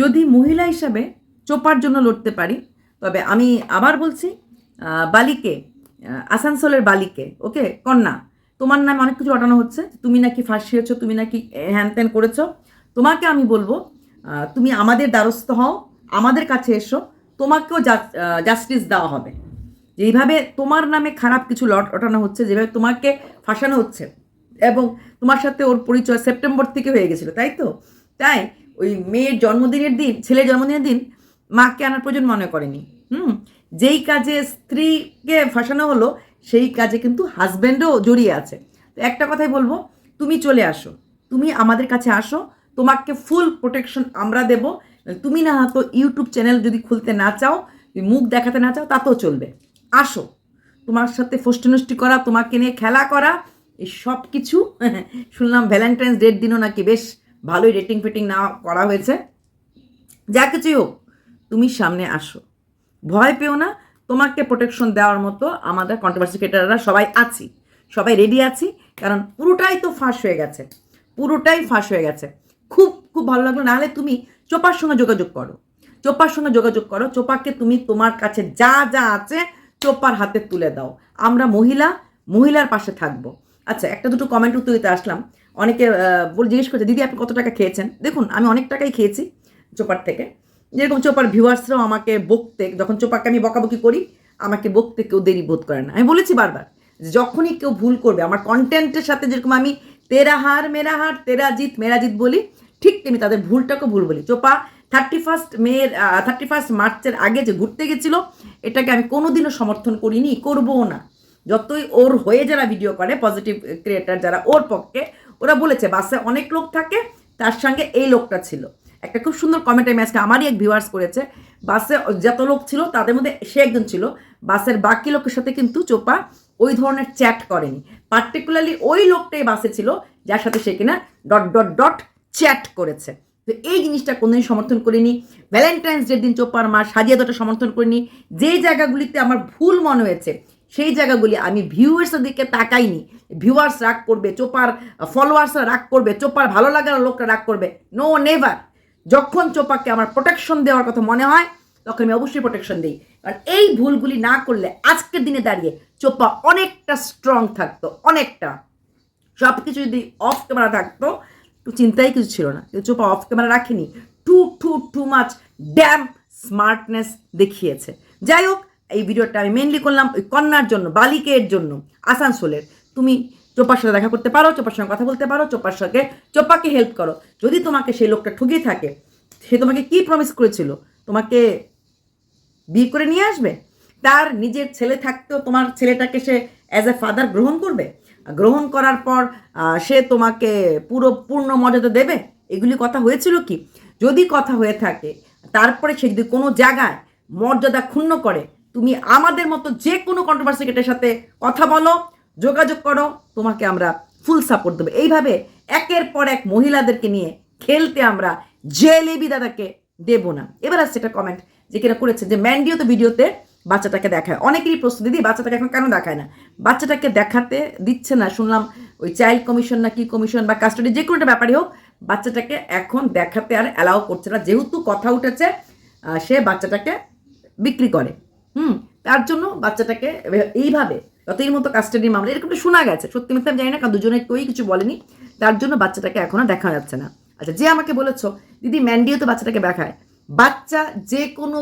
যদি মহিলা হিসাবে চোপার জন্য লড়তে পারি, তবে আমি আবার বলছি বালিকে আসানসোলের বালিকে, ওকে? কন্যা, তোমার নামে অনেক কিছু অটানো হচ্ছে, তুমি নাকি ফাঁসিয়েছো তুমি নাকি হ্যান ত্যান করেছ, তোমাকে আমি বলব তুমি আমাদের দ্বারস্থ হও, আমাদের কাছে এসো, তোমাকেও জাস্টিস দেওয়া হবে। যেইভাবে তোমার নামে খারাপ কিছু লট, ওঠানো হচ্ছে, যেভাবে তোমাকে ফাঁসানো হচ্ছে, এবং তোমার সাথে ওর পরিচয় সেপ্টেম্বর থেকে হয়ে গেছিল, তাই তো? তাই ওই মেয়ের জন্মদিনের দিন, ছেলের জন্মদিনের দিন মাকে আনার প্রয়োজন মনে করেনি। হুম? যেই কাজে স্ত্রীকে ফাঁসানো হলো, সেই কাজে কিন্তু হাজব্যান্ডও জড়িয়ে আছে। তো একটা কথাই বলব, তুমি চলে আসো। তুমি আমাদের কাছে আসো, তোমাকে ফুল প্রোটেকশন আমরা দেব। তুমি না হয়তো ইউটিউব চ্যানেল যদি খুলতে না চাও, মুখ দেখাতে না চাও, তাতেও চলবে। আসো। তোমার সাথে ফষ্টি করা, তোমাকে নিয়ে খেলা করা, এই সব কিছু শুনলাম ভ্যালেন্টাইন্স ডের দিনও নাকি বেশ ভালোই রেটিং ফিটিং না করা হয়েছে। যা কিছুই হোক, তুমি সামনে আসো। ভয় পেও না, তোমাকে প্রোটেকশন দেওয়ার মতো আমাদের কন্ট্রোভার্সি সবাই আছি। সবাই রেডি আছি, কারণ পুরোটাই তো ফাঁস হয়ে গেছে। পুরোটাই ফাঁস হয়ে গেছে। খুব খুব ভালো লাগল। নাহলে তুমি চোপার সঙ্গে যোগাযোগ করো। চোপার সঙ্গে যোগাযোগ করো। চোপাকে তুমি তোমার কাছে যা যা আছে চোপার হাতে তুলে দাও। আমরা মহিলা, মহিলার পাশে থাকব। আচ্ছা একটা দুটো কমেন্ট উত্তর দিতে আসলাম। অনেকে বলে জিজ্ঞেস করছে, দিদি, আপনি কত টাকা খেয়েছেন? দেখুন, আমি অনেক টাকাই খেয়েছি চোপার থেকে। যেরকম চোপার ভিউয়ার্সরাও আমাকে বকতে, যখন চোপাকে আমি বকাবকি করি, আমাকে বকতে কেউ দেরি বোধ করে না। আমি বলেছি বারবার যখনই কেউ ভুল করবে, আমার কন্টেন্টের সাথে যেরকম আমি তেরা হার, মেরা হার, তেরা জিত, মেরা জিত বলি, ঠিক তেমনি তাদের ভুলটাকে ভুল বলি। চোপা থার্টি ফার্স্ট মেয়ের থার্টি ফার্স্ট মার্চের আগে যে ঘুরতে গেছিল, এটাকে আমি কোনোদিনও সমর্থন করিনি, করবও না। যতই ওর হয়ে যারা ভিডিও করে পজিটিভ ক্রিয়েটার যারা ওর পক্ষে, ওরা বলেছে, বাসে অনেক লোক থাকে, তার সঙ্গে এই লোকটা ছিল। একটা খুব সুন্দর কমেন্ট আমি আমারই এক ভিউয়ার্স করেছে, বাসে যত লোক ছিল, তাদের মধ্যে সে একজন ছিল। বাসের বাকি লোকের সাথে কিন্তু চোপা ওই ধরনের চ্যাট করেনি। পার্টিকুলারলি ওই লোকটাই বাসে ছিল, যার সাথে সে কিনা ডট ডট ডট চ্যাট করেছে। তো এই জিনিসটা কোনোদিন সমর্থন করিনি। ভ্যালেন্টাইন্স ডের দিন চোপার মা সাজিয়ে দেওয়াটা সমর্থন করিনি যে জায়গাগুলিতে আমার ভুল মনে হয়েছে সেই জায়গাগুলি আমি ভিউয়ার্সের দিকে তাকাইনি। ভিউয়ার্স রাগ করবে, চোপার ফলোয়ার্সরা রাগ করবে, চোপার ভালো লাগার লোকটা রাগ করবে। নো নেভার যখন চোপাকে আমার প্রোটেকশন দেওয়ার কথা মনে হয়, তখন আমি অবশ্যই প্রোটেকশন দিই। কারণ এই ভুলগুলি না করলে আজকের দিনে দাঁড়িয়ে চোপা অনেকটা স্ট্রং থাকতো, অনেকটা। সব কিছু যদি অফ ক্যামেরা থাকতো, তো চিন্তাই কিছু ছিল না। কিন্তু চোপা অফ ক্যামেরা রাখেনি। Too too too much damn smartness দেখিয়েছে। যাই হোক এই ভিডিওটা আমি মেনলি করলাম ওই কন্যার জন্য, বালিকের জন্য, আসানসোলের। তুমি চোপার সাথে দেখা করতে পারো, চোপার সঙ্গে কথা বলতে পারো, চোপার সঙ্গে চোপাকে হেল্প করো। যদি তোমাকে সেই লোকটা ঠকিয়ে থাকে, সে তোমাকে কি প্রমিস করেছিল? তোমাকে বিয়ে করে নিয়ে আসবে? তার নিজের ছেলে থাকতেও তোমার ছেলেটাকে সে অ্যাজ এ ফাদার গ্রহণ করবে? গ্রহণ করার পর সে তোমাকে পুরো, পূর্ণ মর্যাদা দেবে? এগুলি কথা হয়েছিল কি? যদি কথা হয়ে থাকে, তারপরে সে যদি কোনো জায়গায় মর্যাদা ক্ষুণ্ণ করে তুমি আমাদের মতো যে কোনো কন্ট্রোভার্সি গেটের সাথে কথা বলো, যোগাযোগ করো, তোমাকে আমরা ফুল সাপোর্ট দেবো। এইভাবে একের পর এক মহিলাদেরকে নিয়ে খেলতে আমরা জেলেবি দাদাকে দেবো না। এবার আসছে একটা কমেন্ট যে কিনা করেছে যে ম্যান্ডিও তো ভিডিওতে বাচ্চাটাকে দেখায়। অনেকেরই প্রশ্ন দিদি বাচ্চাটাকে এখন কেন দেখায় না? বাচ্চাটাকে দেখাতে দিচ্ছে না। শুনলাম ওই চাইল্ড কমিশন না কি কমিশন বা কাস্টডি যে কোনো একটা ব্যাপারই হোক, বাচ্চাটাকে এখন দেখাতে আর অ্যালাউ করছে না। যেহেতু কথা উঠেছে সে বাচ্চাটাকে বিক্রি করে। তার জন্য বাচ্চাটাকে এইভাবে যতই মতো কাস্টাডি মামলা এরকমটা শোনা গেছে, সত্যি মিথ্যা আমি জানি না, কারণ দুজনে কেউই কিছু বলেনি, তার জন্য বাচ্চাটাকে এখনও দেখা যাচ্ছে না। আচ্ছা যে আমাকে বলেছ, দিদি ম্যান্ডিও তো বাচ্চাটাকে দেখায়। বাচ্চা যে কোনো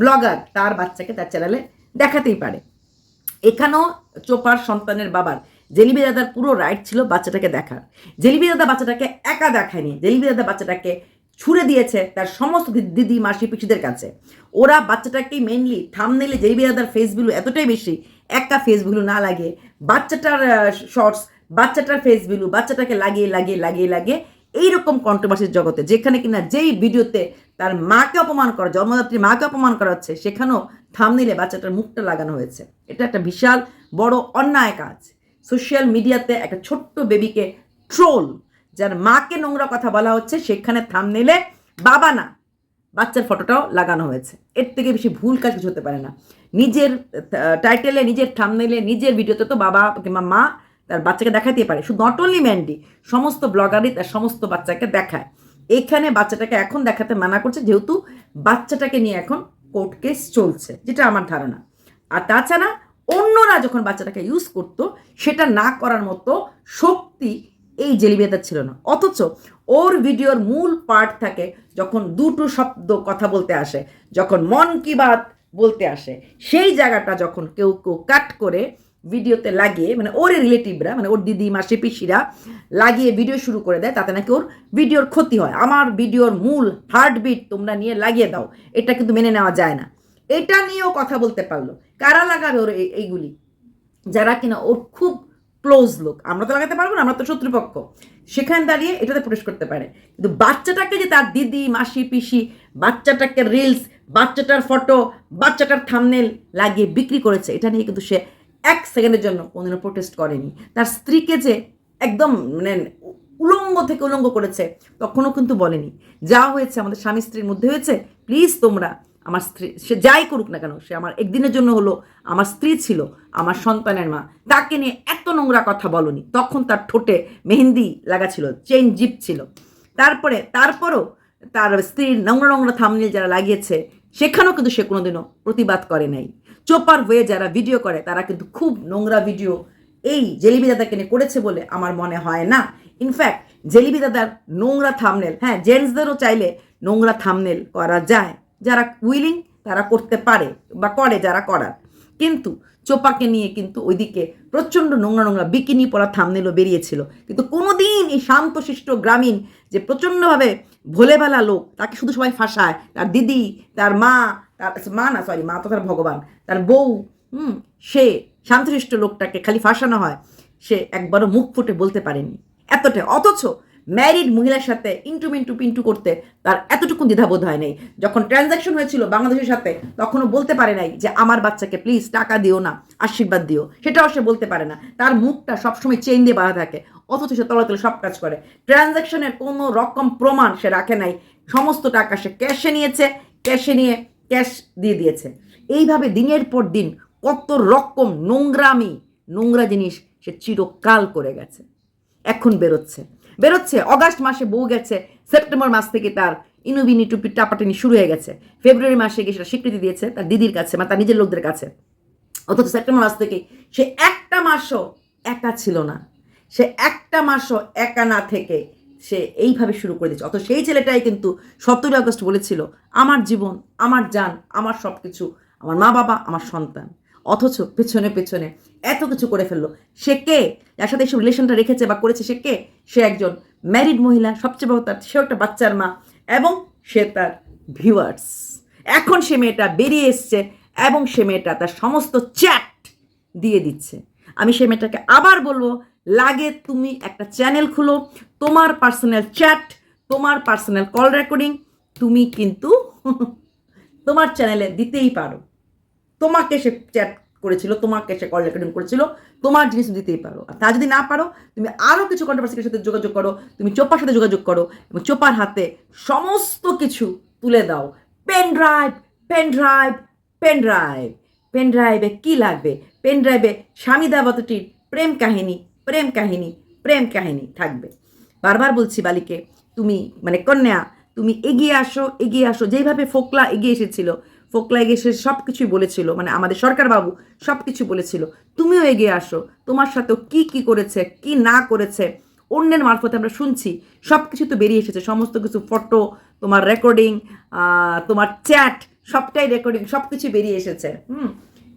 ব্লগার তার বাচ্চাকে তার চ্যানেলে দেখাতেই পারে। এখানেও চোপার সন্তানের বাবার জেলিবি দাদার পুরো রাইট ছিল বাচ্চাটাকে দেখার। জেলিবি দাদা বাচ্চাটাকে একা দেখায়নি। জেলিবি দাদা বাচ্চাটাকে ছুড়ে দিয়েছে তার সমস্ত দিদি, মাসি, পিসিদের কাছে। ওরা বাচ্চাটাকেই মেনলি থামনেলে দাদার ফেস ভ্যালু এতটাই বেশি একা ফেস ভ্যালু না লাগে। বাচ্চাটার শর্টস বাচ্চাটার ফেস ভ্যালু বাচ্চাটাকে লাগিয়ে লাগিয়ে লাগিয়ে লাগিয়ে এইরকম কন্ট্রোভার্সির জগতে, যেখানে কিনা যেই ভিডিওতে তার মাকে অপমান করা জন্মদাত্রী মাকে অপমান করা হচ্ছে, সেখানেও থামনিলে বাচ্চাটার মুখটা লাগানো হয়েছে। এটা একটা বিশাল বড় অন্যায় কাজ। সোশ্যাল মিডিয়াতে একটা ছোট্ট বেবিকে ট্রোল যার মাকে নোংরা কথা বলা হচ্ছে, সেখানে থাম নিলে বাবা না, বাচ্চার ফটোটাও লাগানো হয়েছে। এর থেকে বেশি ভুল কাজ কিছু হতে পারে না। নিজের টাইটেলে নিজের থাম থামনেলে নিজের ভিডিওতে তো বাবা কিংবা মা তার বাচ্চাকে দেখাতেই পারে। শুধু নট অনলি ম্যান্ডি সমস্ত ব্লগারই তার সমস্ত বাচ্চাকে দেখায়। এখানে বাচ্চাটাকে এখন দেখাতে মানা করছে, যেহেতু বাচ্চাটাকে নিয়ে এখন কোর্ট কেস চলছে, যেটা আমার ধারণা। আর তাছাড়া অন্যরা যখন বাচ্চাটাকে ইউজ করতো, সেটা না করার মতো শক্তি এই জেলিবিয়াদার ছিল না। অথচ ওর ভিডিওর মূল পার্ট থাকে যখন দুটো শব্দ কথা বলতে আসে, যখন মন কি বাত বলতে আসে। সেই জায়গাটা যখন কেউ কেউ কাট করে ভিডিওতে লাগিয়ে মানে ওর রিলেটিভরা মানে ওর দিদি, মাসি, পিসিরা লাগিয়ে ভিডিও শুরু করে দেয়, তাতে নাকি ওর ভিডিওর ক্ষতি হয়। আমার ভিডিওর মূল হার্টবিট তোমরা নিয়ে লাগিয়ে দাও, এটা কিন্তু মেনে নেওয়া যায় না। এটা নিয়েও কথা বলতে পারল। কারা লাগাবে ওর এই- এইগুলি? যারা কিনা ওর খুব ক্লোজ লোক। আমরা তো লাগাতে পারব না, আমরা তো শত্রুপক্ষ। সেখানে দাঁড়িয়ে এটাতে প্রবেশ করতে পারে। কিন্তু বাচ্চাটাকে যে তার দিদি, মাসি, পিসি, বাচ্চাটাকে রিলস বাচ্চাটার ফটো বাচ্চাটার থামনেল লাগিয়ে বিক্রি করেছে, এটা নিয়ে কিন্তু সে এক সেকেন্ডের জন্য কোনোদিনও প্রোটেস্ট করেনি। তার স্ত্রীকে যে একদম মানে উলঙ্গ থেকে উলঙ্গ করেছে, তখনও কিন্তু বলেনি। যা হয়েছে আমাদের স্বামী স্ত্রীর মধ্যে হয়েছে প্লিজ তোমরা আমার স্ত্রী, সে যাই করুক না কেন, সে আমার একদিনের জন্য হলো, আমার স্ত্রী ছিল, আমার সন্তানের মা। তাকে নিয়ে এত নোংরা কথা বলনি। তখন তার ঠোঁটে মেহেন্দি লাগা ছিল, চেইন জিপ ছিল। তারপরে, তারপরও তার স্ত্রীর নোংরা নোংরা থামনিল যারা লাগিয়েছে, সেখানেও কিন্তু সে কোনোদিনও প্রতিবাদ করে নাই। চোপার হয়ে যারা ভিডিও করে, তারা কিন্তু খুব নোংরা ভিডিও এই জেলিবি দাদাকে নিয়ে করেছে বলে আমার মনে হয় না। ইনফ্যাক্ট জেলিবি দাদার নোংরা থামনেল হ্যাঁ জেন্টসদেরও চাইলে নোংরা থামনেল করা যায়। যারা উইলিং তারা করতে পারে বা করে যারা করার। কিন্তু চোপাকে নিয়ে কিন্তু ওইদিকে প্রচণ্ড নোংরা নোংরা বিকিনি পরা থামনেলও বেরিয়েছিল। কিন্তু কোনোদিন এই শান্তশিষ্ট গ্রামীণ যে প্রচণ্ডভাবে ভোলেবেলা লোক, তাকে শুধু সবাই ফাঁসায়। তার দিদি, তার মা তার মা না সরি মা তো তার ভগবান। তার বউ, হুম, সে শান্তশিষ্ট লোকটাকে খালি ফাঁসানো হয়। সে একবারও মুখ ফুটে বলতে পারেনি। এতটা। অথচ ম্যারিড মহিলার সাথে ইন্টু মিন্টু পিন্টু করতে তার এতটুকু দ্বিধাবোধ হয় নাই। যখন ট্রানজ্যাকশন হয়েছিল বাংলাদেশের সাথে, তখনও বলতে পারে নাই যে আমার বাচ্চাকে প্লিজ টাকা দিও না, আশীর্বাদ দিও। সেটাও সে বলতে পারে না। তার মুখটা সবসময় চেন দিয়ে বাঁধা থাকে, অথচ সে তলা তলে সব কাজ করে। ট্রানজ্যাকশনের কোনো রকম প্রমাণ সে রাখে নাই। সমস্ত টাকা সে ক্যাশে নিয়েছে ক্যাশে নিয়ে ক্যাশ দিয়ে দিয়েছে। এইভাবে দিনের পর দিন কত রকম নোংরামি, নোংরা জিনিস সে চিরকাল করে গেছে। এখন বেরোচ্ছে। বেরোচ্ছে, অগাস্ট মাসে বউ গেছে, সেপ্টেম্বর মাস থেকে তার ইনুবিনি টুপি টাপাটানি শুরু হয়ে গেছে। ফেব্রুয়ারি মাসে গিয়ে সেটা স্বীকৃতি দিয়েছে তার দিদির কাছে বা তার নিজের লোকদের কাছে। অথচ সেপ্টেম্বর মাস থেকে সে একটা মাসও একা ছিল না। সে একটা মাসও একা না থেকে সে এইভাবে শুরু করে দিচ্ছে অথচ সেই ছেলেটাই কিন্তু সতেরোই আগস্ট বলেছিল, আমার জীবন, আমার যান আমার সব কিছু আমার মা বাবা, আমার সন্তান। অথচ পেছনে পেছনে এত কিছু করে ফেলল। সে কে? যার সাথে এইসব রিলেশনটা রেখেছে বা করেছে সে কে? সে একজন ম্যারিড মহিলা, সবচেয়ে বড় তার, সেও একটা বাচ্চার মা এবং সে তার ভিউয়ার্স এখন সে মেয়েটা বেরিয়ে এসছে এবং সে মেয়েটা তার সমস্ত চ্যাট দিয়ে দিচ্ছে। আমি সে মেয়েটাকে আবার বলব, লাগে তুমি একটা চ্যানেল খুলো, তোমার পার্সোনাল চ্যাট তোমার পার্সোনাল কল রেকর্ডিং তুমি কিন্তু তোমার চ্যানেলে দিতেই পারো। তোমাকে সে চ্যাট করেছিল, তোমাকে সে কল রেকর্ডিং করেছিল, তোমার জিনিস দিতেই পারো। আর তা যদি না পারো, তুমি আরও কিছু কন্ট্রোভার্সির সাথে যোগাযোগ করো, তুমি চোপার সাথে যোগাযোগ করো, এবং চোপার হাতে সমস্ত কিছু তুলে দাও। Pen drive pen drive pen drive pen ড্রাইভে কী লাগবে? পেন ড্রাইভে স্বামী দেবতটির প্রেম কাহিনী প্রেম কাহিনী প্রেম কাহিনী থাকবে। বারবার বলছি বালিকে, তুমি মানে কন্যা, তুমি এগিয়ে আসো এগিয়ে আসো। যেইভাবে ফোকলা এগিয়ে এসেছিল ফোকলা এগিয়ে এসে সব কিছুই বলেছিল মানে আমাদের সরকার বাবু সব কিছু বলেছিল। তুমিও এগিয়ে আসো, তোমার সাথেও কি কি করেছে, কি না করেছে, অন্যের মারফতে আমরা শুনছি। সব কিছু তো বেরিয়ে এসেছে, সমস্ত কিছু, ফটো, তোমার রেকর্ডিং তোমার চ্যাট সবটাই রেকর্ডিং সব কিছু বেরিয়ে এসেছে, হুম?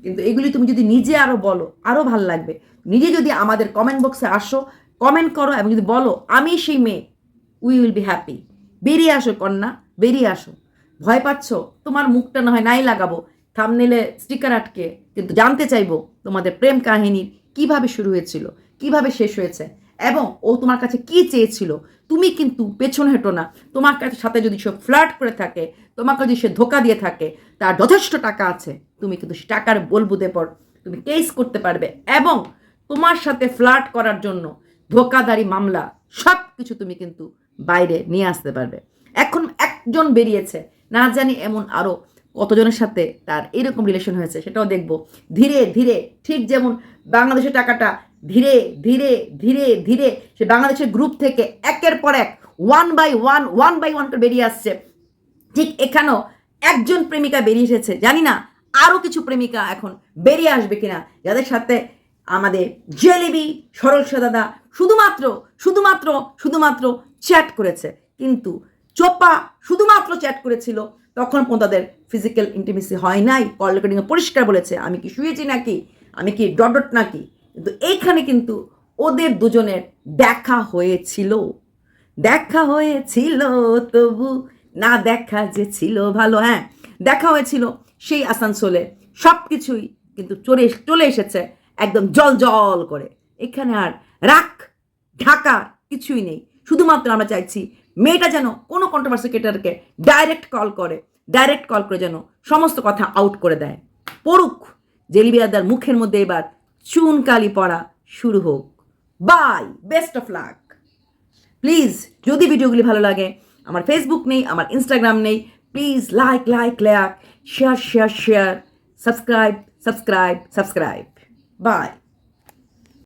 কিন্তু এগুলি তুমি যদি নিজে আরও বলো আরও ভালো লাগবে। নিজে যদি আমাদের কমেন্ট বক্সে আসো কমেন্ট করো এবং যদি বলো, আমি সেই মেয়ে উই উইল বি হ্যাপি বেরিয়ে আসো কন্যা, বেরিয়ে আসো। ভয় পাচ্ছ? তোমার মুখটা না হয় নাই লাগাবো। থামনেলে স্টিকার আটকে, কিন্তু জানতে চাইব তোমাদের প্রেম কাহিনীর কীভাবে শুরু হয়েছিল, কীভাবে শেষ হয়েছে, এবং ও তোমার কাছে কি চেয়েছিল? তুমি কিন্তু পেছন হেঁটো না। তোমার কাছে সাথে যদি সে ফ্লার্ট করে থাকে, তোমাকে যদি সে ধোকা দিয়ে থাকে, তার যথেষ্ট টাকা আছে। তুমি কিন্তু সে টাকার বলবুদে পর তুমি কেস করতে পারবে। এবং তোমার সাথে ফ্লার্ট করার জন্য ধোকাদারি মামলা সব কিছু তুমি কিন্তু বাইরে নিয়ে আসতে পারবে। এখন একজন বেরিয়েছে। না জানি এমন আরও কতজনের সাথে তার এরকম রিলেশন হয়েছে, সেটাও দেখব। ধীরে ধীরে, ঠিক যেমন বাংলাদেশের টাকাটা ধীরে ধীরে ধীরে ধীরে সে বাংলাদেশের গ্রুপ থেকে একের পর এক one by one one by one করে বেরিয়ে আসছে। ঠিক এখানেও একজন প্রেমিকা বেরিয়ে এসেছে, জানি না আরও কিছু প্রেমিকা এখন বেরিয়ে আসবে কিনা। যাদের সাথে আমাদের জেলেবি সরল দাদা শুধুমাত্র শুধুমাত্র শুধুমাত্র চ্যাট করেছে। কিন্তু চোপা শুধুমাত্র চ্যাট করেছিল। তখন পর্যন্ত তাদের ফিজিক্যাল ইন্টিমেসি হয় নাই। কল রেকর্ডিংয়ে পরিষ্কার বলেছে, আমি কি শুয়েছি নাকি? আমি কি ডট ডট নাকি? কিন্তু এইখানে কিন্তু ওদের দুজনের দেখা হয়েছিল। দেখা হয়েছিল, তবু না দেখা যে ছিল ভালো হ্যাঁ দেখা হয়েছিল সেই আসানসোলে। সব কিছুই কিন্তু চলে চলে এসেছে একদম জল জল করে। এখানে আর রাখ, ঢাকা কিছুই নেই। শুধুমাত্র আমরা চাইছি মেয়েটা যেন কোনো কন্ট্রোভার্সি ক্রিয়েটারকে ডাইরেক্ট কল করে ডাইরেক্ট কল করে যেন সমস্ত কথা আউট করে দেয়। পড়ুক জেলিবিয়াদার মুখের মধ্যে এবার চুনকালি পড়া শুরু হোক। Bye best of luck please যদি ভিডিওগুলি ভালো লাগে, আমার ফেসবুক নেই, আমার ইনস্টাগ্রাম নেই please like like like share share share subscribe subscribe subscribe bye